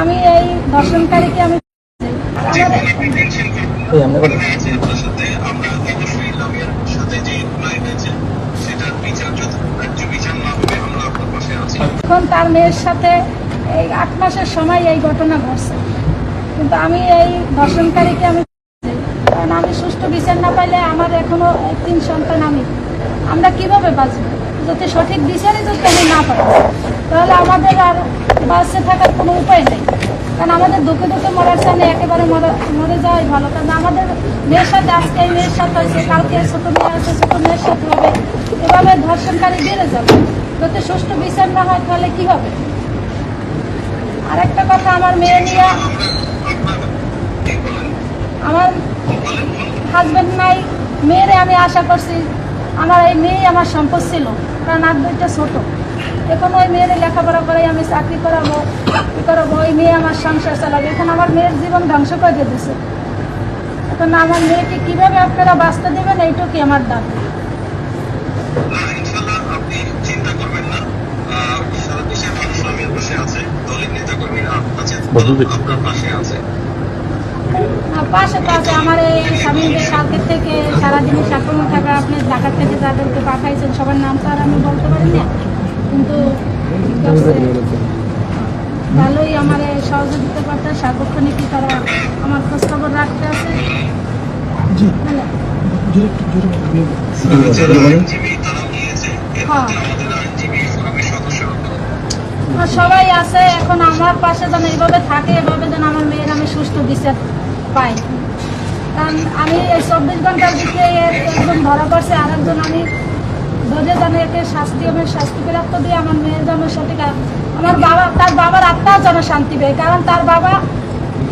আমি এই ধর্ষণকারীকে আমি বিচার যত বিচার এখন তার মেয়ের সাথে এই আট মাসের সময় এই ঘটনা ঘটছে। কিন্তু আমি এই ধর্ষণকারীকে আমি কারণ আমি সুষ্ঠু বিচার না পাইলে আমার এখনও তিন সন্তান আমি। আমরা কীভাবে বাঁচব? যদি সঠিক বিচারই যদি আমি না পাই তাহলে আমাদের আর বাঁচতে থাকার কোনো উপায় নেই। কারণ আমাদের দুঃখে দুঃখে মরার সামনে একেবারে মরে মরে যাওয়াই ভালো। কারণ আমাদের মেয়ের সাথে আজকে এই মেয়ের সাথে হয়েছে, কালকে ছোটো মেয়ে আছে, ছোটো মেয়ের সাথে হবে। এভাবে ধর্ষণকারী বেড়ে যাবে। যদি সুষ্ঠু বিচার না হয়, তাহলে কী হবে? আরেকটা কথা, আমার মেয়ে নিয়ে আমার হাজবেন্ড নাই, মেয়েরে আমি আশা করছি, আমার এই মেয়ে আমার সম্পদ ছিল। কারণ আর দুইটা ছোট। এখন ওই মেয়েরে লেখাপড়া করে আমি চাকরি করাবো ই করাবো? ওই মেয়ে আমার সংসার চালাবে। এখন আমার মেয়ের জীবন ধ্বংস করে দিয়েছে এখন আমার মেয়েকে কীভাবে আপনারা বাঁচতে দেবেন এইটুকুই আমার দাবি। আপনি চিন্তা করবেন না। আহ, সারা দেশের মানুষ লামিয়ার পাশে আছে দলের নেতা কর্মীরা আছে আপনার পাশে আছে। আর পাশে তো আছে। আমার এই স্বামী যে কালকের থেকে সারাদিনে সাক্রমণ থাকা আপনি ঢাকার থেকে যাদেরকে পাঠাইছেন সবার নাম তো আর আমি বলতে পারি না। কিন্তু ভালোই আমার সহযোগিতা করতে সার্বক্ষণিক তারা আমার খোঁজখবর রাখতে আছে। এর হ্যাঁ। সবাই আছে এখন আমার পাশে যেন এইভাবে থাকে এভাবে যেন আমার মেয়ের আমি সুস্থ বিচার পাই। কারণ আমি এই চব্বিশ ঘণ্টার দিকে একজন ধরা পড়ছে আর একজন আমি ধরে যেন একে শাস্তি আমি শাস্তি প্রাপ্ত দিয়ে আমার মেয়ের যেন সঠিক আ- আমার বাবা তার বাবার আত্মাও যেন শান্তি পায় কারণ তার বাবা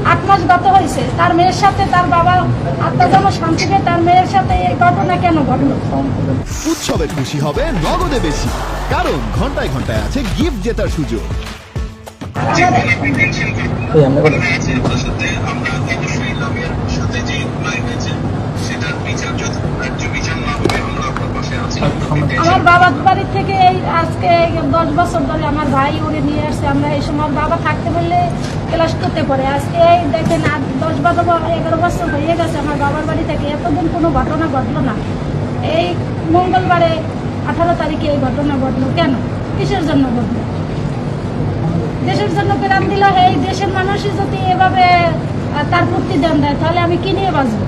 আট মাস গত হয়েছে। তার মেয়ের সাথে তার বাবার আত্মা যেন শান্তি পেয়ে তার মেয়ের সাথে এই ঘটনা কেন ঘটলো? উৎসবে খুশি হবে নগদে বেশি। কারণ ঘন্টায় ঘন্টায় আছে গিফট জেতার সুযোগ। বাবার বাড়ি থেকে এই আজকে দশ বছর ধরে আমার ভাই ওরে নিয়ে আসছে। আমরা এই সময় বাবা থাকতে বললে ক্লাস করতে পারে। আজকে এই দেখেন আজ দশ বারো এগারো বছর হয়ে গেছে আমার বাবার বাড়ি থেকে। এতদিন কোনো ঘটনা ঘটলো না। এই মঙ্গলবারে আঠারো তারিখে এই ঘটনা ঘটলো। কেন? কিসের জন্য ঘটলো? দেশের জন্য প্রাণ দিল। এই দেশের মানুষই যদি এভাবে তার প্রতিদান দেয়, তাহলে আমি কি নিয়ে বাঁচবো?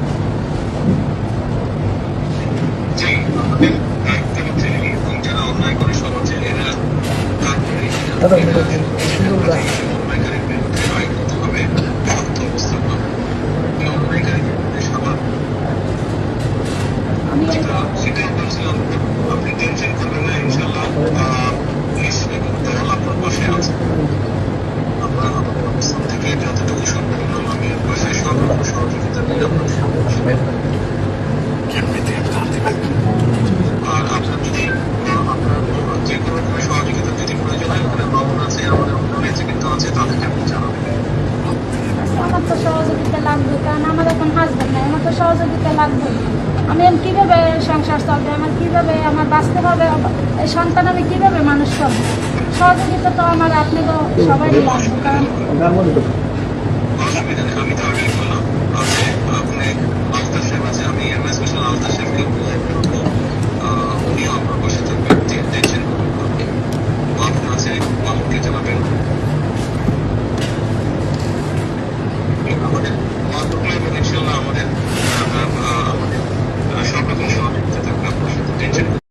ただそれだけ。তো সহযোগিতা লাগবে? আমি কীভাবে সংসার চলবে? আমার কীভাবে, আমার বাঁচতে হবে এই সন্তান আমি কীভাবে মানুষ করব? সহযোগিতা তো আমার, আপনি তো সবাই লাগবে কারণ